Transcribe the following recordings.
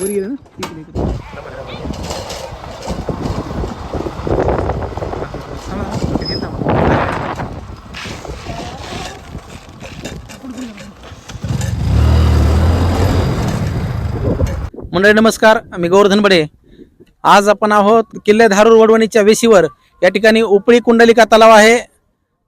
वर गेलं ना? मंडळी नमस्कार. मी गोवर्धन बडे. आज आपण आहोत किल्ले धारूर वडवणीच्या वेशीवर. या ठिकाणी उपळी कुंडलिका तलाव आहे.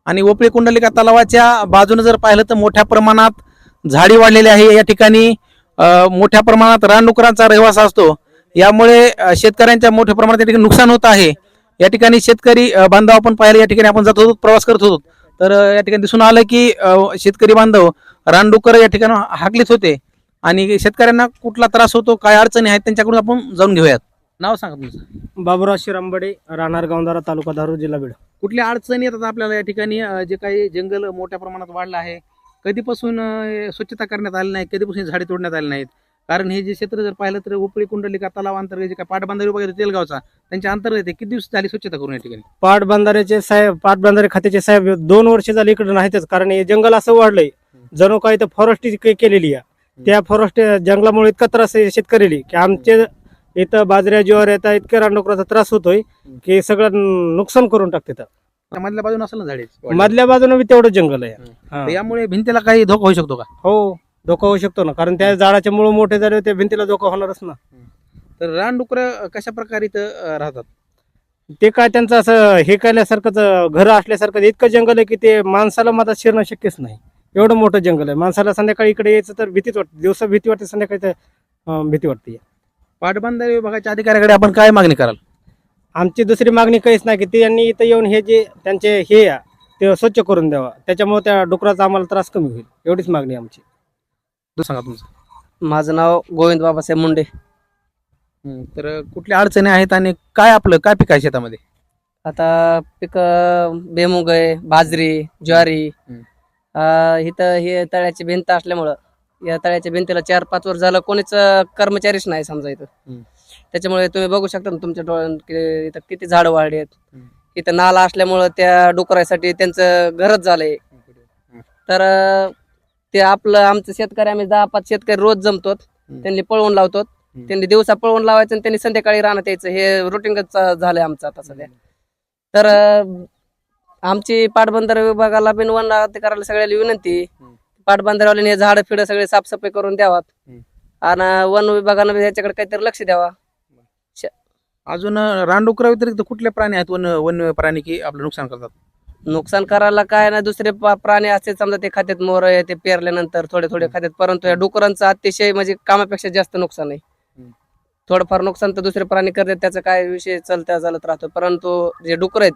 आणि उपळी कुंडलिका तलावाच्या बाजूने जर पाहिलं तर मोठ्या प्रमाणात झाडी वाढलेली आहे या ठिकाणी. मोठ्या प्रमाणात रानडुकरांचा रहिवास असतो. यामुळे शेतकऱ्यांच्या मोठ्या प्रमाणात या ठिकाणी नुकसान होत आहे. या ठिकाणी शेतकरी बांधव आपण पाहिलं या ठिकाणी आपण जात होतो प्रवास करत होतो. तर या ठिकाणी दिसून आलं की शेतकरी बांधव रानडुकर या ठिकाणी हाकलीत होते. आणि शेतकऱ्यांना कुठला त्रास होतो काय अडचणी आहेत त्यांच्याकडून आपण जाऊन घेऊयात. नाव सांगा तुमचं. बाबुराव शिरांबडे राहणार गावंदारा तालुका धारूर जिल्हा बीड. कुठल्या अडचणी येतात आपल्याला या ठिकाणी? जे काही जंगल मोठ्या प्रमाणात वाढलं आहे कधीपासून स्वच्छता करण्यात आली नाही कधीपासून झाडे तोडण्यात आली नाहीत? कारण हे जे क्षेत्र जर पाहिलं तर उपळी कुंडलिका तलाव अंतर्गत जे काय पाटबंधारे वगैरे तेलगावचा त्यांच्या अंतर्गत किती दिवस झाली स्वच्छता करून या ठिकाणी? पाटबंधाऱ्याचे साहेब पाटबंधारे खात्याचे साहेब दोन वर्ष झाले इकडे नाहीतच कारण हे जंगल असं वाढलंय. जणू काही तर फॉरेस्ट केलेली आहे. त्या फॉरेस्ट जंगलामुळे इतका त्रास आहे की आमचे इथं बाजऱ्या ज्वार येतात इतक्या रानडुकराचा त्रास होतोय की सगळं नुकसान करून टाकते तर. मधल्या बाजून असेल ना झाडे? मधल्या बाजूने बी तेवढं जंगल आहे. हा. तर यामुळे भिंतीला काही धोका होऊ शकतो का? हो धोका होऊ शकतो ना. कारण त्या झाडाचे मुळे मोठे झाले त्या भिंतीला धोका होणारच ना. तर रानडुकर कशा प्रकारे इथं अं, राहतात? ते काय त्यांचं असं हे केल्यासारखंच घर असल्यासारखं इतकं जंगल आहे की ते माणसाला मधात शिरणं शक्यच नाही. एवढं मोठं जंगल आहे. माणसाला संध्याकाळी इकडे यायचं तर भीतीच वाटते. दिवसा भीती वाटते संध्याकाळी तर अं, भीती वाटते. पाटबंधारे विभागाच्या अधिकाऱ्याकडे आपण काय मागणी कराल? आमची दुसरी मागणी काहीच नाही की त्यांनी इथं येऊन हे जे त्यांचे हे आहे, ते स्वच्छ करून द्यावा. त्याच्यामुळे त्या डुकराचा आम्हाला त्रास कमी होईल. एवढीच मागणी आहे आमची. तो सांगा तुमचं. माझं नाव गोविंद बाबासाहेब मुंडे. हं, तर कुठल्या अडचणी आहेत आणि काय आपलं काय पीक आहे शेतामध्ये? आता पिक बेमुग आहे बाजरी ज्वारी. हम्म. अं, इथं हे तळ्याची भिंत असल्यामुळं या तळ्याच्या भिंतीला चार पाच वर्ष झालं कोणीच अं, कर्मचारीच नाही समजा इथं. हम्म. त्याच्यामुळे तुम्ही बघू शकता ना तुमच्या डोळ्यात की इथं किती झाडं वाढली आहेत. इथं नाला असल्यामुळं त्या डुकरासाठी त्यांचं घरच झालंय. तर ते आपलं आमचं शेतकरी आम्ही दहा पाच शेतकरी रोज जमतो. त्यांनी पळवून लावतो त्यांनी दिवसा पळवून लावायचं आणि त्यांनी संध्याकाळी राहण्यात यायचं. हे रुटीनच झालंय आमचं आता सध्या. तर आमची पाटबंधारे विभागाला बिन वन अधिकाऱ्याला सगळ्याला विनंती. हम्म. पाटबंधाऱ्यावाल्याने हे झाडं फिडं सगळे साफसफाई करून द्यावात. आणि वन विभागानं याच्याकडे काहीतरी लक्ष द्यावा. अजून रानडुकरा व्यतिरिक्त कुठले प्राणी आहेत वन वन्य प्राणी की आपलं नुकसान करतात नुकसान करायला काय ना दुसरे प्राणी असते समजा ते खात्यात मोर आहे ते पेरल्यानंतर थोडे थोडे खात्यात परंतु या डुकरांचं अतिशय म्हणजे कामापेक्षा जास्त नुकसान आहे. थोडंफार नुकसान तर दुसरे प्राणी करतात त्याचा काय विषय चलत्या चालत राहतो परंतु जे डुकर आहेत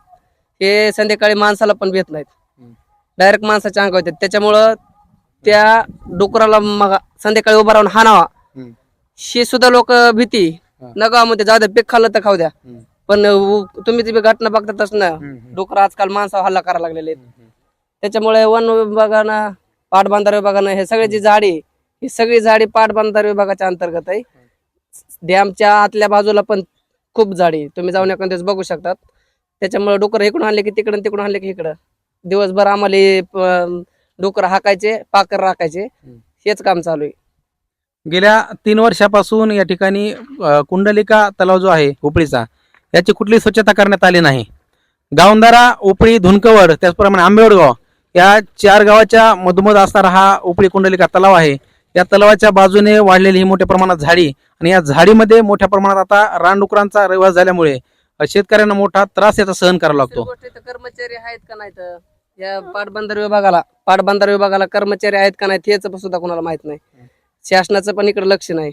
हे संध्याकाळी माणसाला पण भेट नाहीत. डायरेक्ट माणसाच्या अंगावर येतात त्याच्यामुळं त्या डुकराला मग संध्याकाळी उभा राहून हाणावा. ही सुद्धा लोक भीती. नका मध्ये जाऊ पीक खाल्लं तर खाऊ द्या. पण तुम्ही ती घटना बघतातच ना डुकर आजकाल माणसावर हल्ला करायला लागलेले त्याच्यामुळे वन विभागानं पाटबंधारे विभागानं हे सगळे जी झाडी ही सगळी झाडी पाटबंधारे विभागाच्या अंतर्गत आहे. डॅमच्या आतल्या बाजूला पण खूप झाडी. तुम्ही जाऊन एखाद्या दिवस बघू शकतात. त्याच्यामुळे डुकर इकडून आणले की तिकडून तिकडून आणले की इकडं. दिवसभर आम्हाला डुकर हाकायचे पाकर राखायचे. हेच काम चालू आहे. गेल्या तीन वर्षापासून या ठिकाणी कुंडलिका तलाव जो आहे उपळीचा याची कुठली स्वच्छता करण्यात आली नाही. गावंदारा उपळी धुनकवड त्याचप्रमाणे आंबेवडगाव या चार गावाच्या मधोमध असणारा हा उपळी कुंडलिका तलाव आहे. या तलावाच्या बाजूने वाढलेली ही मोठ्या प्रमाणात झाडी आणि या झाडीमध्ये मोठ्या प्रमाणात आता रानडुकरांचा रहिवास झाल्यामुळे शेतकऱ्यांना मोठा त्रास याचा सहन करावा लागतो. कर्मचारी आहेत का नाहीत या पाटबंधार विभागाला पाटबंधार विभागाला कर्मचारी आहेत का नाहीत याचं सुद्धा कोणाला माहीत नाही. शासनाचं पण इकडे लक्ष नाही.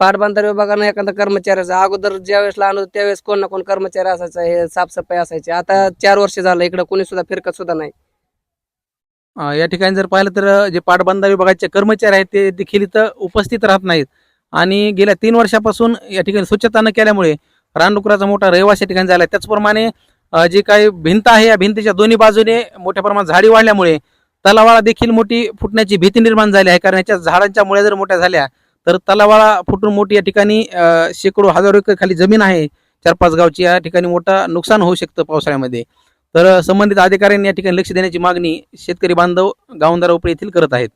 पाटबंधारे विभागानं एखादा कर्मचाऱ्याचा अगोदर ज्यावेळेस लहान होतो त्यावेळेस कोण ना कोण कर्मचारी असायचा हे साफसफाई असायची. आता चार वर्ष झालं इकडे कोणी सुद्धा फिरकत सुद्धा नाही. या ठिकाणी जर पाहिलं तर जे पाटबंधारे विभागाचे कर्मचारी आहेत ते देखील इथं उपस्थित राहत नाहीत. आणि गेल्या तीन वर्षापासून या ठिकाणी स्वच्छता न केल्यामुळे रानडुकराचा मोठा रहिवास या ठिकाणी झाला आहे त्याचप्रमाणे जी काही भिंत आहे या भिंतीच्या दोन्ही बाजूने मोठ्या प्रमाणात झाडी वाढल्यामुळे तलावाला देखील मोठी फुटण्याची भीती निर्माण झाली आहे. कारण याच्या झाडांच्या मुळ्या जर मोठ्या झाल्या तर तलावाला फुटून मोठी या ठिकाणी शेकडो हजारो एकर खाली जमीन आहे. चार पाच गावची या ठिकाणी मोठा नुकसान होऊ शकतं पावसाळ्यामध्ये. तर संबंधित अधिकाऱ्यांनी या ठिकाणी लक्ष देण्याची मागणी शेतकरी बांधव गावंदारा उपळे येथील करत आहेत.